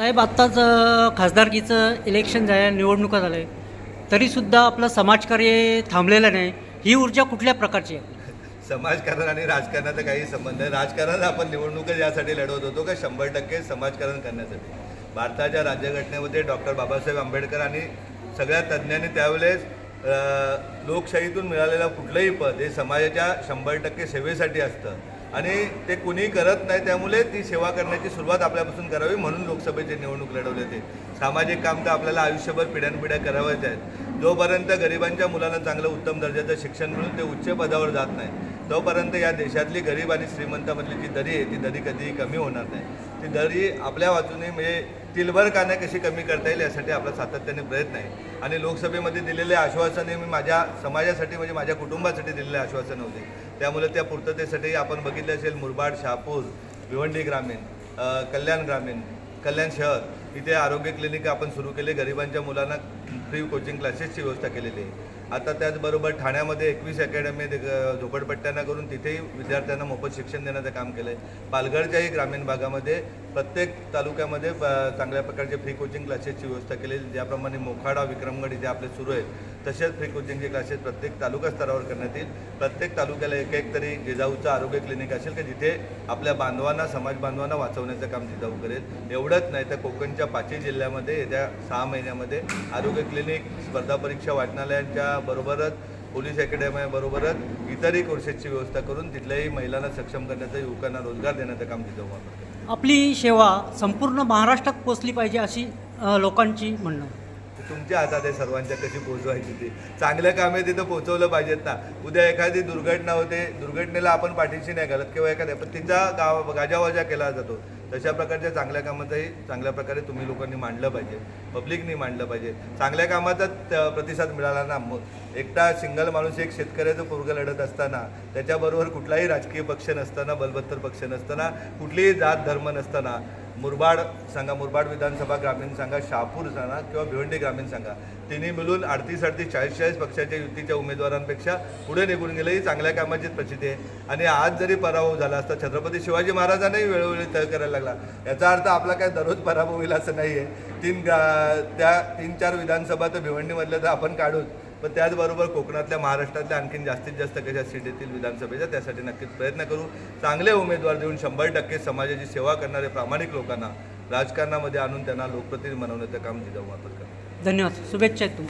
साहेब आत्ताच खासदारकीचं इलेक्शन झालं निवडणुका झाल्या. आहे तरीसुद्धा आपलं समाजकार्य थांबलेलं नाही. ही ऊर्जा कुठल्या प्रकारची आहे? समाजकारण आणि राजकारणाचा काही संबंध आहे. राजकारण आपण निवडणुका यासाठी लढवत होतो का शंभर टक्के समाजकारण करण्यासाठी. भारताच्या राज्यघटनेमध्ये डॉक्टर बाबासाहेब आंबेडकर आणि सगळ्या तज्ज्ञांनी त्यावेळेस लोकशाहीतून मिळालेलं कुठलंही पद हे समाजाच्या शंभर टक्के सेवेसाठी असतं. आणि ते कुणी करत नाही त्यामुळे ती सेवा करण्याची सुरुवात आपल्यापासून करावी म्हणून लोकसभेची निवडणूक लढवली होती. सामाजिक काम तर आपल्याला आयुष्यभर पिढ्यानपिढ्या करावंच आहेत. जोपर्यंत गरिबांच्या मुलांना चांगलं उत्तम दर्जाचं शिक्षण मिळून ते उच्च पदावर जात नाही तोपर्यंत या देशातली गरीब आणि श्रीमंतामधली जी दरी आहे ती दरी कधीही कमी होणार नाही. ती दरी आपल्या वाचूने म्हणजे तिलभर कान्या कशी कमी करता येईल यासाठी आपला सातत्याने प्रयत्न आहे. आणि लोकसभेमध्ये दिलेले आश्वासने मी माझ्या समाजासाठी म्हणजे माझ्या कुटुंबासाठी दिलेले आश्वासन होते. त्यामुळे त्या पूर्ततेसाठी आपण बघितले असेल मुरबाड शहापूर भिवंडी ग्रामीण कल्याण ग्रामीण कल्याण शहर इथे आरोग्य क्लिनिक आपण सुरू केले. गरिबांच्या मुलांना फ्री कोचिंग क्लासेसची व्यवस्था केलेली आहे. आता त्याचबरोबर ठाण्यामध्ये एकवीस अकॅडमी झोपडपट्ट्यांना करून तिथेही विद्यार्थ्यांना मोफत शिक्षण देण्याचं काम केलं आहे पालघरच्याही ग्रामीण भागामध्ये प्रत्येक तालुक्यामध्ये चांगल्या प्रकारचे फ्री कोचिंग क्लासेसची व्यवस्था केलेली ज्याप्रमाणे मोखाडा विक्रमगड इथे आपले सुरू आहेत तसेच फ्री कोचिंगचे क्लासेस प्रत्येक तालुका स्तरावर करण्यात येईल. प्रत्येक तालुक्याला एक एक तरी जिजाऊचं आरोग्य क्लिनिक असेल की जिथे आपल्या बांधवांना समाज बांधवांना वाचवण्याचं काम जिजाऊ करेल. एवढंच नाही तर कोकणच्या पाचही जिल्ह्यामध्ये येत्या सहा महिन्यामध्ये आरोग्य क्लिनिक स्पर्धा परीक्षा वाचनालयांच्या बरोबरच पोलीस अकॅडमीबरोबरच इतरही कोर्सेसची व्यवस्था करून तिथल्याही महिलांना सक्षम करण्याचं युवकांना रोजगार देण्याचं काम जिजाऊ वापरते आपली सेवा संपूर्ण महाराष्ट्रात पोचली पाहिजे अशी लोकांची म्हणणं. तुमच्या हातात आहे सर्वांच्या कशी पोहोचवायची ती. चांगलं काम आहे तिथं पोहोचवलं पाहिजेत ना. उद्या एखादी दुर्घटना होते दुर्घटनेला आपण पाठीशी नाही घालत किंवा एखाद्या पण तिचा गाव गाजावाजा केला जातो. तशा प्रकारच्या चांगल्या कामाचंही चांगल्या प्रकारे तुम्ही लोकांनी मांडलं पाहिजे. पब्लिकनी मांडलं पाहिजे. चांगल्या कामाचा प्रतिसाद मिळाला ना मग एकटा सिंगल माणूस एक शेतकऱ्याचं पोरग लढत असताना त्याच्याबरोबर कुठलाही राजकीय पक्ष नसताना बलबत्तर पक्ष नसताना कुठलीही जात धर्म नसताना मुरबाड सांगा मुरबाड विधानसभा ग्रामीण सांगा शहापूर सांगा किंवा भिवंडी ग्रामीण सांगा. तिन्ही मिळून अडतीस अडतीस चाळीस चाळीस पक्षाच्या युतीच्या उमेदवारांपेक्षा पुढे निघून गेले ही चांगल्या कामाचीच प्रचिती आहे. आणि आज जरी पराभव झाला असता छत्रपती शिवाजी महाराजांनाही वेळोवेळी तय करायला लागला. याचा अर्थ आपला काय दररोज पराभव होईल असं नाही आहे तीन गा- त्या तीन चार विधानसभा तर भिवंडीमधल्या तर आपण काढूच. पण त्याचबरोबर कोकणातल्या महाराष्ट्रातल्या आणखीन जास्तीत जास्त कशा सीट येतील विधानसभेच्या त्यासाठी नक्कीच प्रयत्न करू. चांगले उमेदवार देऊन शंभर टक्के समाजाची सेवा करणारे प्रामाणिक लोकांना राजकारणामध्ये आणून त्यांना लोकप्रतिनिधी बनवण्याचं काम जिजाऊ वापर करतो धन्यवाद. शुभेच्छा